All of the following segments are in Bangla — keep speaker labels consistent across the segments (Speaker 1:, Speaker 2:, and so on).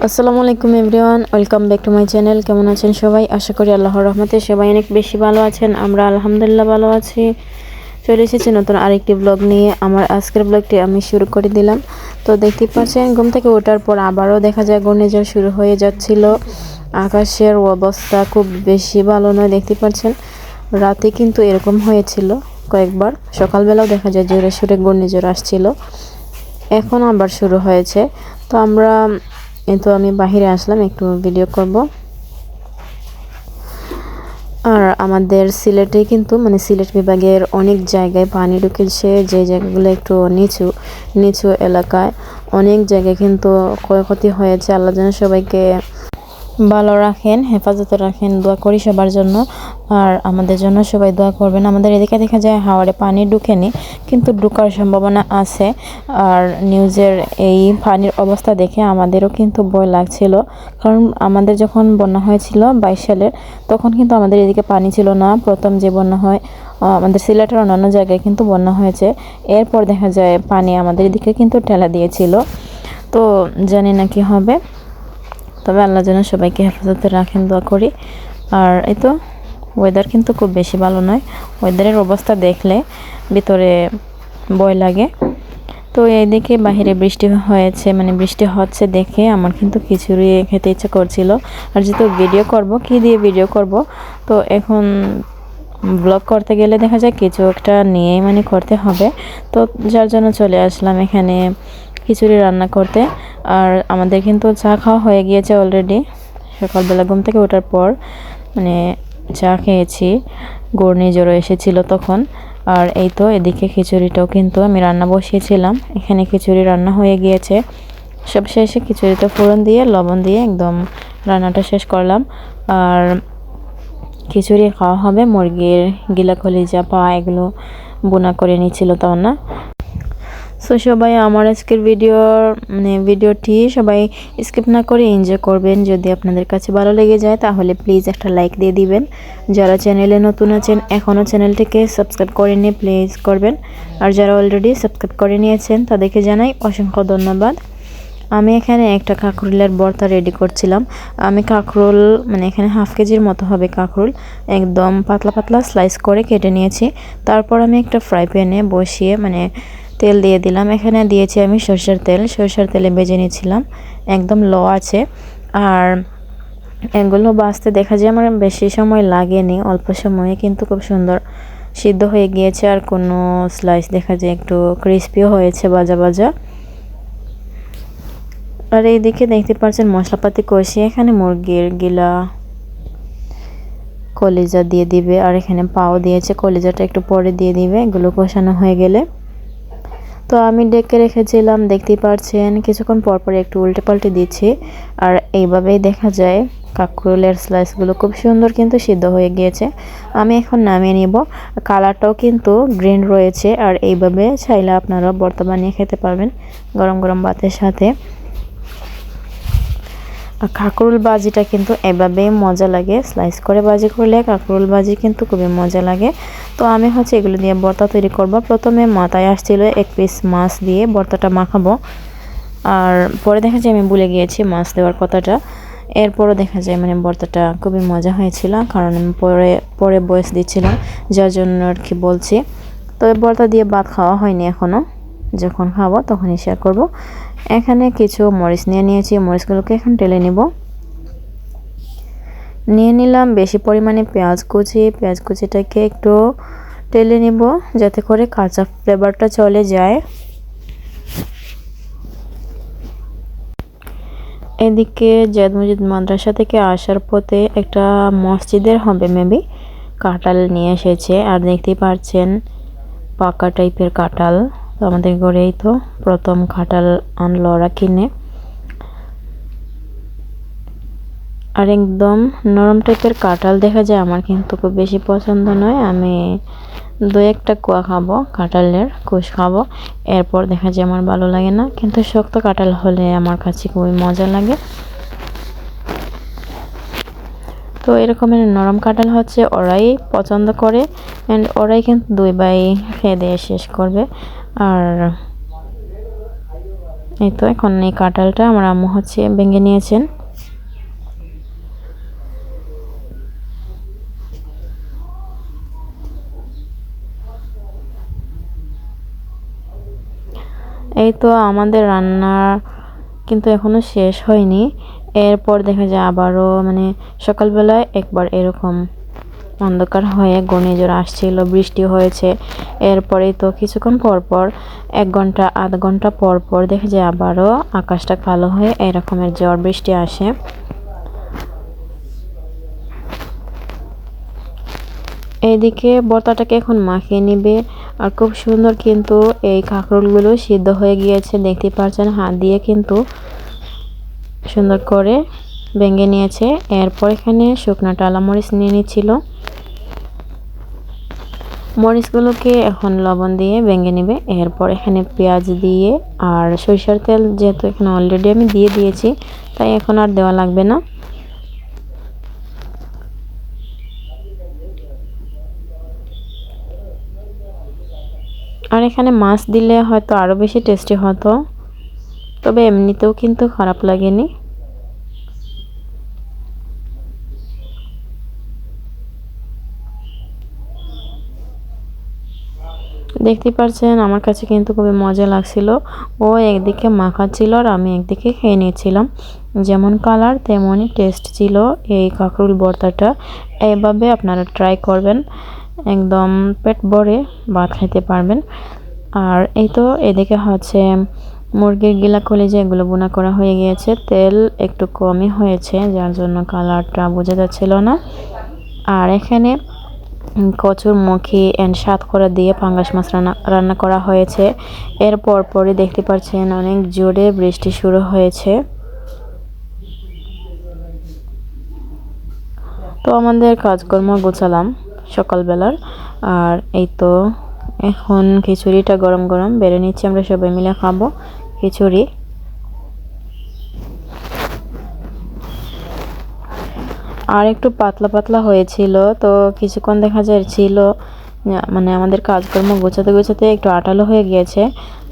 Speaker 1: আসসালামু আলাইকুম everyone, welcome back to my channel. কেমন আছেন সবাই? আশা করি আল্লাহর রহমতে সবাই অনেক বেশি ভালো আছেন। আমরা আলহামদুলিল্লাহ ভালো আছি। চলে এসেছি নতুন আরেকটি ব্লগ নিয়ে। আমার আজকের ব্লগটি আমি শুরু করে দিলাম। তো দেখতে পাচ্ছেন, ঘুম থেকে ওঠার পর আবারও দেখা যায় ঘূর্ণিঝড় শুরু হয়ে যাচ্ছিল। আকাশের অবস্থা খুব বেশি ভালো নয় দেখতে পাচ্ছেন। রাতে কিন্তু এরকম হয়েছিল কয়েকবার। সকালবেলাও দেখা যায় জোরে সুরে ঘূর্ণিঝড় আসছিল। এখন আবার শুরু হয়েছে। তো আমরা এই তো আমি বাহিরে আসলাম, একটু ভিডিও করব। আর আমাদের সিলেটে কিন্তু মানে সিলেট বিভাগের অনেক জায়গায় পানি ঢুকেছে, যে জায়গাগুলো একটু নিচু নিচু এলাকায়। অনেক জায়গায় কিন্তু ক্ষয়ক্ষতি হয়েছে। আল্লাহ যেন সবাইকে ভালো রাখেন, হেফাজতে রাখেন, দোয়া করি সবার জন্য। আর আমাদের জন্য সবাই দোয়া করবেন। আমাদের এদিকে দেখা যায় হাওয়ারে পানি ঢুকেনি, কিন্তু ঢুকার সম্ভাবনা আছে। আর নিউজের এই পানির অবস্থা দেখে আমাদেরও কিন্তু ভয় লাগছিল। কারণ আমাদের যখন বন্যা হয়েছিল বাইশ সালের, তখন কিন্তু আমাদের এদিকে পানি ছিল না। প্রথম যে বন্যা হয় আমাদের সিলেটের অন্যান্য জায়গায় কিন্তু বন্যা হয়েছে। এরপর দেখা যায় পানি আমাদের এদিকে কিন্তু ঠেলা দিয়েছিল। তো জানি না কি হবে। তবে আল্লাহ যেন সবাইকে হেফাজতে রাখেন, দোয়া করি। আর এই তো ওয়েদার কিন্তু খুব বেশি ভালো নয়। ওয়েদারের অবস্থা দেখলে ভিতরে ভয় লাগে। তো এইদিকে বাহিরে বৃষ্টি হয়েছে মানে বৃষ্টি হচ্ছে দেখে আমার কিন্তু খিচুড়ি খেতে ইচ্ছে করছিল। আর যেহেতু ভিডিও করব, কি দিয়ে ভিডিও করব? তো এখন ব্লগ করতে গেলে দেখা যায় কিছু একটা নিয়েই মানে করতে হবে। তো যার জন্য চলে আসলাম এখানে। খিচুড়ি রান্না করতে। আর আমাদের কিন্তু চা খাওয়া হয়ে গিয়েছে অলরেডি সকালবেলা ঘুম থেকে ওঠার পর মানে চা খেয়েছি। ঘূর্ণিঝড় এসেছিল তখন। আর এই তো এদিকে খিচুড়িটাও কিন্তু আমি রান্না বসিয়েছিলাম। এখানে খিচুড়ি রান্না হয়ে গিয়েছে। সব শেষে খিচুড়িটা ফোড়ন দিয়ে, লবণ দিয়ে একদম রান্নাটা শেষ করলাম। আর খিচুড়ি খাওয়া হবে। মুরগির গিলা কলিজা পা এগুলো বোনা করে নিচ্ছিল তখন না। সো সবাই আমার আজকের ভিডিওর মানে ভিডিওটি সবাই স্কিপ না করে এনজয় করবেন। যদি আপনাদের কাছে ভালো লেগে যায়, তাহলে প্লিজ একটা লাইক দিয়ে দিবেন। যারা চ্যানেলে নতুন আছেন এখনও চ্যানেলটিকে সাবস্ক্রাইব করে নিয়ে প্লিজ করবেন। আর যারা অলরেডি সাবস্ক্রাইব করে নিয়েছেন, তাদেরকে জানাই অসংখ্য ধন্যবাদ। আমি এখানে একটা কাঁকরুলের বর্তা রেডি করছিলাম। আমি কাঁকরুল মানে এখানে হাফ কেজির মতো হবে কাঁকরুল। একদম পাতলা পাতলা স্লাইস করে কেটে নিয়েছি। তারপর আমি একটা ফ্রাই প্যানে বসিয়ে মানে তেল দিয়ে দিলাম। এখানে দিয়েছি আমি সরষের তেল। সরষের তেলে ভেজে নিয়েছিলাম। একদম লো আছে। আর এগুলো বাঁচতে দেখা যায় আমার বেশি সময় লাগেনি, অল্প সময়ে, কিন্তু খুব সুন্দর সিদ্ধ হয়ে গিয়েছে। আর কোনো স্লাইস দেখা যায় একটু ক্রিস্পিও হয়েছে বাজা বাজা আর এইদিকে দেখতে পাচ্ছেন মশলাপাতি কষিয়ে এখানে মুরগির গিলা কলিজা দিয়ে দিবে। আর এখানে পাও দিয়েছে। কলিজাটা একটু পরে দিয়ে দিবে। এগুলো কষানো হয়ে গেলে তো আমি ডেকে রেখেছিলাম, দেখতেই পাচ্ছেন কিছুক্ষণ পর পর একটু উল্টে পাল্টে দিচ্ছি। আর এইভাবেই দেখা যায়, কাকরুলের স্লাইসগুলো খুব সুন্দর কিন্তু সিদ্ধ হয়ে গিয়েছে। আমি এখন নামিয়ে নিব। কালারটাও কিন্তু গ্রিন রয়েছে। আর এইভাবে চাইলে আপনারা বর্তমানে খেতে পারবেন। গরম গরম ভাতের সাথে। কাঁকরুল বাজিটা কিন্তু এভাবেই মজা লাগে। স্লাইস করে বাজি করলে কাঁকরুল বাজি কিন্তু খুবই মজা লাগে। তো আমি হচ্ছে এগুলো দিয়ে বর্তা তৈরি করব। প্রথমে মাথায় আসছিল এক পিস মাছ দিয়ে বর্তাটা মাখাবো। আর পরে দেখা যায় আমি ভুলে গিয়েছি মাছ দেওয়ার কথাটা। এরপরও দেখা যায় মানে বর্তাটা খুবই মজা হয়েছিল, কারণ আমি পরে পরে বয়স দিচ্ছিলাম, যার জন্য আর কি বলছি। তবে বর্তা দিয়ে ভাত খাওয়া হয়নি এখনও যখন খাব তখনই শেয়ার করব। এখানে কিছু মরিচ নিয়ে নিয়েছি, মরিচগুলোকে এখন টেলে নিব। নিয়ে নিলাম বেশি পরিমাণে পেঁয়াজ কুচি, পেঁয়াজ কুচিটাকে একটু টেলে নিব যাতে করে কাঁচা ফ্লেভারটা চলে যায়। এদিকে জেদ মজিদ মাদ্রাসা থেকে আসার পথে একটা মসজিদের হবে মেবি কাঁঠাল নিয়ে এসেছে। আর দেখতেই পাচ্ছেন পাকা টাইপের কাঁঠাল। তো আমাদের ঘরেই তো প্রথম খাটাল আনলো ওরা কিনে। আর একদম নরম টাইপের কাঁঠাল দেখা যায় আমার কিন্তু খুব বেশি পছন্দ নয়। আমি দু একটা কুয়া খাব, কাঁঠালের কুশ খাব। এরপর দেখা যায় আমার ভালো লাগে না, কিন্তু শক্ত কাঁঠাল হলে আমার কাছে খুবই মজা লাগে। তো এরকমের নরম কাঁঠাল হচ্ছে ওরাই পছন্দ করে অ্যান্ড ওরাই কিন্তু দুই বাই খেয়ে দিয়ে শেষ করবে। আর এই তো এখন এই কাঁঠালটা আমার আম্মু হচ্ছে ভেঙে নিয়েছেন। এই তো আমাদের রান্না কিন্তু এখনও শেষ হয়নি। এরপর দেখা যায় আবারও মানে সকালবেলায় একবার এরকম অন্ধকার হয়ে ঘূর্ণিঝড় আসছিল, বৃষ্টি হয়েছে। এরপরে তো কিছুক্ষণ পর পর, এক ঘণ্টা, আধ ঘণ্টা পর পর দেখা যায় আবারও আকাশটা কালো হয়ে এরকমের ঝড় বৃষ্টি আসে। এইদিকে বর্তাটাকে এখন মাখিয়ে নিবে। আর খুব সুন্দর কিন্তু এই কাঁকরোলগুলো সিদ্ধ হয়ে গিয়েছে, দেখতে পাচ্ছেন? হাত দিয়ে কিন্তু সুন্দর করে ভেঙে নিয়েছে। এরপর এখানে শুকনো টালা মরিচ নিয়ে নিচ্ছিল। মরিচগুলোকে এখন লবণ দিয়ে ভেঙে নেবে। এরপর এখানে পেঁয়াজ দিয়ে আর সরিষার তেল যেহেতু এখানে অলরেডি আমি দিয়ে দিয়েছি, তাই এখন আর দেওয়া লাগবে না। আর এখানে মাছ দিলে হয়তো আরও বেশি টেস্টি হতো, তবে এমনিতেও কিন্তু খারাপ লাগেনি। দেখতে পারছেন, আমার কাছে কিন্তু খুবই মজা লাগছিল। ও একদিকে মাখাচ্ছিল আর আমি একদিকে খেয়ে নিয়েছিলাম যেমন কালার তেমনই টেস্ট ছিল এই কাঁকরুল ভর্তাটা এইভাবে আপনারা ট্রাই করবেন, একদম পেট ভরে ভাত খাইতে পারবেন। আর এই তো এদিকে হচ্ছে মুরগির গিলা কলেজে এগুলো বোনা করা হয়ে গিয়েছে। তেল একটু কমই হয়েছে, যার জন্য কালারটা বোঝা যাচ্ছিল না। আর এখানে কচুর মুখি অ্যান্ড সাতকরা দিয়ে পাঙ্গাস মাছ রান্না রান্না করা হয়েছে। এর পরপরই দেখতে পাচ্ছেন অনেক জোরে বৃষ্টি শুরু হয়েছে। তো আমাদের কাজকর্ম গোছালাম সকালবেলার। আর এই তো এখন খিচুড়িটা গরম গরম, বেড়ে নিচ্ছি আমরা সবাই মিলে খাব খিচুড়ি। আর একটু পাতলা পাতলা হয়েছিল, তো কিছুক্ষণ দেখা যায় ছিল মানে আমাদের কাজকর্ম গোছাতে গোছাতে একটু আটালো হয়ে গিয়েছে।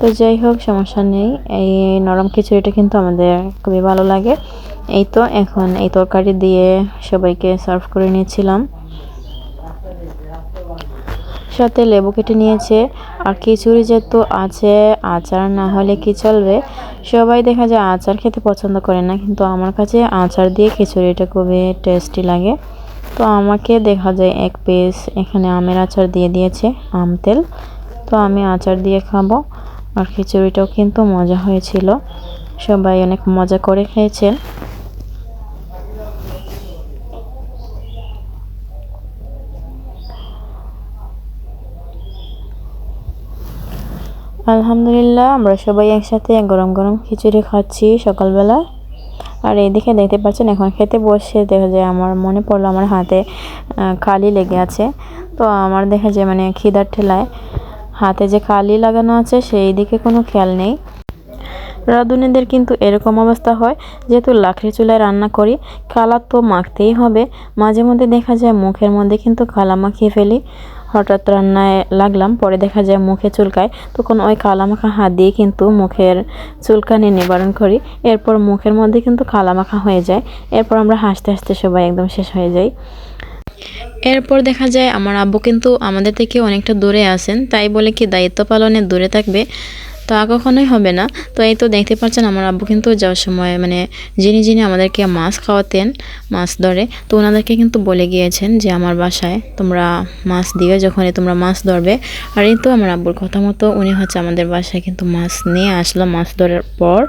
Speaker 1: তো যাই হোক, সমস্যা নেই। এই নরম খিচুড়িটা কিন্তু আমাদের খুবই ভালো লাগে। এই তো এখন এই তরকারি দিয়ে সবাইকে সার্ভ করে নিয়েছিলাম। সাথে লেবু কেটে নিয়েছে। আর খিচুড়ি যেহেতু আছে, আচার না হলে কি চলবে? সবাই দেখা যায় আচার খেতে পছন্দ করে না, কিন্তু আমার কাছে আচার দিয়ে খিচুড়িটা খুবই টেস্টি লাগে। তো আমাকে দেখা যায় এক পিস এখানে আমের আচার দিয়ে দিয়েছে, আম তেল। তো আমি আচার দিয়ে খাব। আর খিচুড়িটাও কিন্তু মজা হয়েছিল। সবাই অনেক মজা করে খেয়েছেন। আলহামদুলিল্লাহ, আমরা সবাই একসাথে গরম গরম খিচুড়ি খাচ্ছি সকালবেলা। আর এইদিকে দেখতে পাচ্ছেন, এখন খেতে বসে দেখা যায় আমার মনে পড়ল আমার হাতে কালি লেগে আছে। তো আমার দেখা যায় মানে খিদার ঠেলায় হাতে যে কালি লাগানো আছে, সেই দিকে কোনো খেয়াল নেই। রাঁধুনিদের কিন্তু এরকম অবস্থা হয়, যেহেতু লাকড়ি চুলায় রান্না করি কালা তো মাখতেই হবে। মাঝে মধ্যে দেখা যায় মুখের মধ্যে কিন্তু কালা মাখিয়ে ফেলি। হঠাৎ রান্নায় লাগলাম, পরে দেখা যায় মুখে চুলকায়। তখন ওই কালা মাখা হাত দিয়ে কিন্তু মুখের চুলকানি নিবারণ করি। এরপর মুখের মধ্যে কিন্তু কালা মাখা হয়ে যায়। এরপর আমরা হাসতে হাসতে সবাই একদম শেষ হয়ে যাই। এরপর দেখা যায় আমার আব্বু কিন্তু আমাদের থেকে অনেকটা দূরে আছেন। তাই বলে কি দায়িত্ব পালনে দূরে থাকবে? তা কখনোই হবে না। তো এই তো দেখতে পাচ্ছেন আমার আব্বু কিন্তু যাওয়ার সময় মানে যিনি যিনি আমাদেরকে মাছ খাওয়াতেন, মাছ ধরে, তো ওনাদেরকে কিন্তু বলে গিয়েছেন যে আমার বাসায় তোমরা মাছ দিবে যখনই তোমরা মাছ ধরবে। আর এই তো আমার আব্বুর কথা মতো উনি হচ্ছে আমাদের বাসায় কিন্তু মাছ নিয়ে আসলো, মাছ ধরার পর।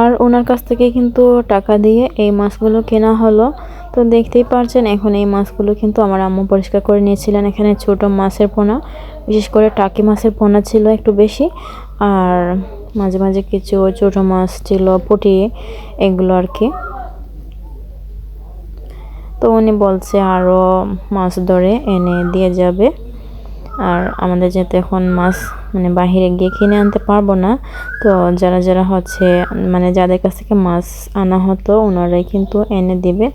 Speaker 1: আর ওনার কাছ থেকে কিন্তু টাকা দিয়ে এই মাছগুলো কেনা হলো। তো দেখতেই পারছেন, এখন এই মাছগুলো কিন্তু আমার আম্মু পরিষ্কার করে নিয়েছিলেন এখানে ছোট মাছের পোনা। বিশেষ করে টাকি মাছের পোনা ছিল একটু বেশি, আর মাঝে মাঝে কিছু ছোট মাছ ছিল, পুটি, এগুলো আর কি। তো উনি বলছে আরও মাছ ধরে এনে দিয়ে যাবে। আর আমাদের যেহেতু এখন মাছ মানে বাহিরে গিয়ে কিনে আনতে পারব না, তো যারা যারা হচ্ছে মানে যাদের কাছ থেকে মাছ আনা হতো, ওনারাই কিন্তু এনে দিবে।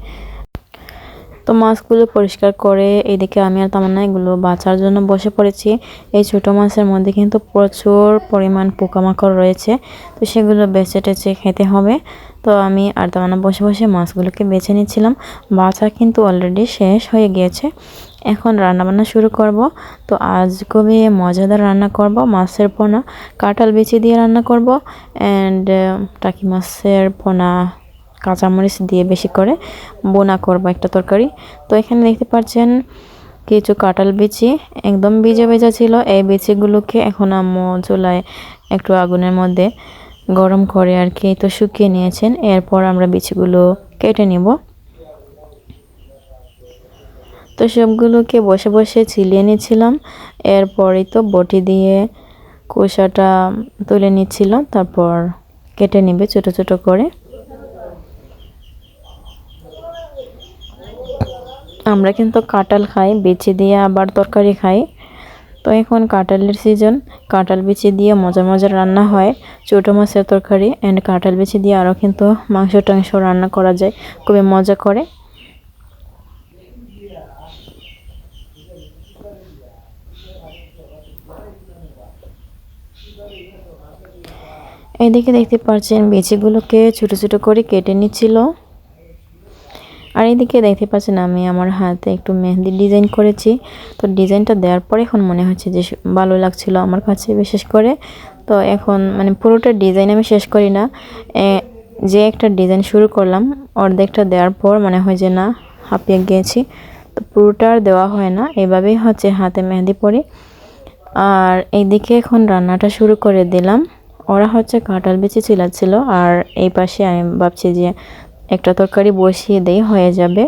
Speaker 1: তো মাছগুলো পরিষ্কার করে এদিকে আমি আর তামান্না এগুলো বাঁচার জন্য বসে পড়েছি। এই ছোট মাছের মধ্যে কিন্তু প্রচুর পরিমাণ পোকামাকড় রয়েছে। তো সেগুলো বেছে টেছে খেতে হবে। তো আমি আর তামান্না বসে বসে মাছগুলোকে বেছে নিচ্ছিলাম। বাছা কিন্তু অলরেডি শেষ হয়ে গিয়েছে। এখন রান্নাবান্না শুরু করব। তো আজ খুবই মজাদার রান্না করব। মাছের পোনা, কাঁঠাল বিচি দিয়ে রান্না করব। অ্যান্ড টাকি মাছের পোনা কাঁচামরিচ দিয়ে বেশি করে বোনা করব একটা তরকারি। তো এখানে দেখতে পাচ্ছেন কিছু কাঁঠাল বিচি, একদম ভিজে ভেজা ছিল। এই বিচিগুলোকে এখন আম্মু চুলায় একটু আগুনের মধ্যে গরম করে আর কি, তো শুকিয়ে নিয়েছেন। এরপর আমরা বিচিগুলো কেটে নিব। তো সবগুলোকে বসে বসে ছিলিয়ে নিচ্ছিলাম। এরপরই তো বটি দিয়ে কোষাটা তুলে নিচ্ছিল তারপর কেটে নিবে ছোট ছোট করে। আমরা কিন্তু কাঁঠাল খাই বেছে দিয়ে আবার তরকারি খাই। তো এখন কাঁঠালের সিজন কাঁঠাল বিচি দিয়ে মজা মজা রান্না হয়, ছোটো মাছের তরকারি অ্যান্ড কাঁঠাল বিচি দিয়ে আরও কিন্তু মাংস টাংস রান্না করা যায়, খুবই মজা করে। এদিকে দেখতে পাচ্ছেন, বেচিগুলোকে ছোটো ছোটো করে কেটে নিচ্ছিল। আর এদিকে দেখতে পাচ্ছেন আমি আমার হাতে একটু মেহেন্দি ডিজাইন করেছি। তো ডিজাইনটা দেওয়ার পরে এখন মনে হচ্ছে যে ভালো লাগছিল আমার কাছে বিশেষ করে। তো এখন মানে পুরোটা ডিজাইন আমি শেষ করি না। যে একটা ডিজাইন শুরু করলাম, অর্ধেকটা দেওয়ার পর মনে হয় যে না, হাঁপিয়ে গিয়েছি। তো পুরোটা আর দেওয়া হয় না, এভাবেই হচ্ছে হাতে মেহেন্দি পরি। আর এইদিকে এখন রান্নাটা শুরু করে দিলাম। ওরা হচ্ছে কাঁঠাল বেঁচে চিলাচ্ছিল আর এই পাশে আমি ভাবছি যে একটা তরকারি বসিয়ে দেই, হয়ে যাবে।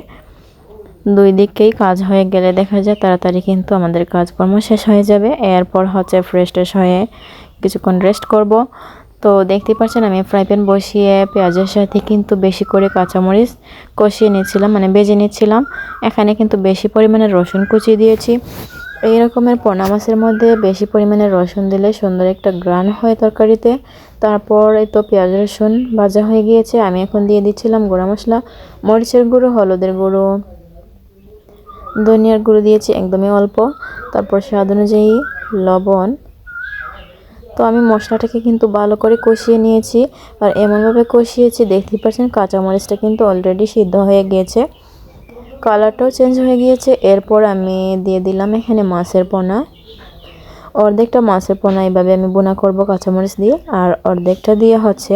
Speaker 1: দুই দিকেই কাজ হয়ে গেলে দেখা যায় তাড়াতাড়ি কিন্তু আমাদের কাজকর্ম শেষ হয়ে যাবে। এরপর হচ্ছে ফ্রেশ ট্রেশ হয়ে কিছুক্ষণ রেস্ট করব। তো দেখতে পাচ্ছেন আমি ফ্রাই প্যান বসিয়ে পেঁয়াজের সাথে কিন্তু বেশি করে কাঁচামরিচ কষিয়ে নিচ্ছিলাম মানে বেজে নিচ্ছিলাম এখানে কিন্তু বেশি পরিমাণে রসুন কুচি দিয়েছি। এই রকমের পোনা মাছের মধ্যে বেশি পরিমাণে রসুন দিলে সুন্দর একটা গ্রান হয় তরকারিতে। তারপর এই তো পেঁয়াজ, রসুন ভাজা হয়ে গিয়েছে। আমি এখন দিয়ে দিচ্ছিলাম গুঁড়া মশলা, মরিচের গুঁড়ো, হলুদের গুঁড়ো। ধনিয়ার গুঁড়ো দিয়েছি একদমই অল্প। তারপর স্বাদ অনুযায়ী লবণ। তো আমি মশলাটাকে কিন্তু ভালো করে কষিয়ে নিয়েছি আর এমনভাবে কষিয়েছি, দেখতেই পাচ্ছেন কাঁচামরিচটা কিন্তু অলরেডি সিদ্ধ হয়ে গিয়েছে। কালারটাও চেঞ্জ হয়ে গিয়েছে। এরপর আমি দিয়ে দিলাম এখানে মাছের পোনা। অর্ধেকটা মাছের পোনা এইভাবে আমি বোনা করব কাঁচামরিচ দিয়ে, আর অর্ধেকটা দিয়ে হচ্ছে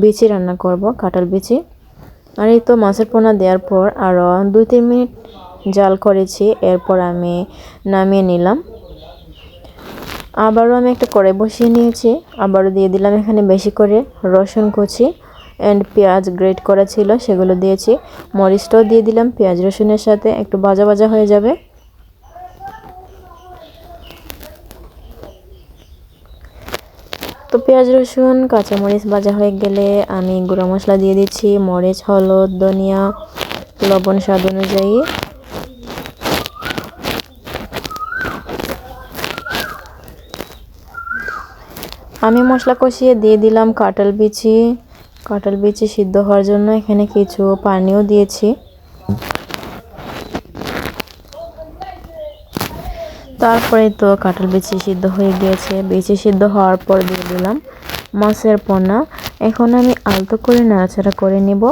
Speaker 1: বিচি রান্না করব, কাঁঠাল বিচি। আর এই তো মাছের পোনা দেওয়ার পর আরও দুই তিন মিনিট জাল করেছি, এরপর আমি নামিয়ে নিলাম। আবারও আমি একটা কড়াই বসিয়ে নিয়েছি, আবারও দিয়ে দিলাম এখানে বেশি করে রসুন কুচি অ্যান্ড পেঁয়াজ গ্রেট করা ছিল, সেগুলো দিয়েছি। মরিচটাও দিয়ে দিলাম, পেঁয়াজ রসুনের সাথে একটু ভাজা ভাজা হয়ে যাবে। তো পেঁয়াজ, রসুন, কাঁচামরিচ ভাজা হয়ে গেলে আমি গুঁড়ো মশলা দিয়ে দিচ্ছি, মরিচ, হলুদ, ধনিয়া, লবণ স্বাদ অনুযায়ী। আমি মশলা কষিয়ে দিয়ে দিলাম কাঁঠাল বিচি। কাঁঠাল বিচি সিদ্ধ হওয়ার জন্য এখানে কিছু পানিও দিয়েছি। তারপরে তো কাঁঠাল বিচি সিদ্ধ হয়ে গিয়েছে। বিচি সিদ্ধ হওয়ার পর দিয়ে দিলাম মাছের পোনা। এখন আমি আলতো করে নাড়াচাড়া করে নিব।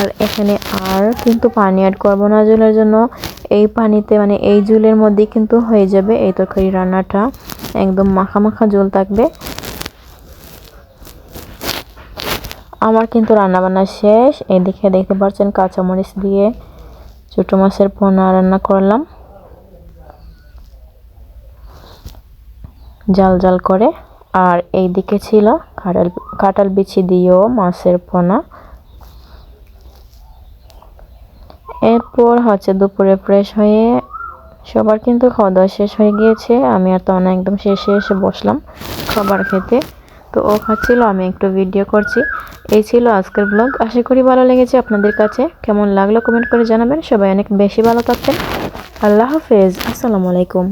Speaker 1: আর এখানে আর কিন্তু পানি অ্যাড করব না জলের জন্য। এই পানিতে মানে এই জুলের মধ্যেই কিন্তু হয়ে যাবে এই তরকারি রান্নাটা। একদম মাখা মাখা জল থাকবে। আমার কিন্তু রান্নাবান্না শেষ। এদিকে দেখতে পাচ্ছেন কাঁচামরিচ দিয়ে ছোটো মাছের পোনা রান্না করলাম। জাল জাল করে। আর এই দিকে ছিল কাঁঠাল কাঁঠাল বিচি দিয়েও মাছের পোনা। এরপর হচ্ছে দুপুরে ফ্রেশ হয়ে সবার কিন্তু খাওয়া দাওয়া শেষ হয়ে গিয়েছে। আমি আর তখন একদম শেষে এসে বসলাম খাবার খেতে। তো ও খাচ্ছিল, আমি একটু ভিডিও করছি। এই ছিল আজকের ব্লগ আশা করি ভালো লেগেছে আপনাদের কাছে। কেমন লাগল কমেন্ট করে জানাবেন। সবাই অনেক বেশি ভালো থাকবেন। আল্লাহ হাফেজ। আসসালামু আলাইকুম।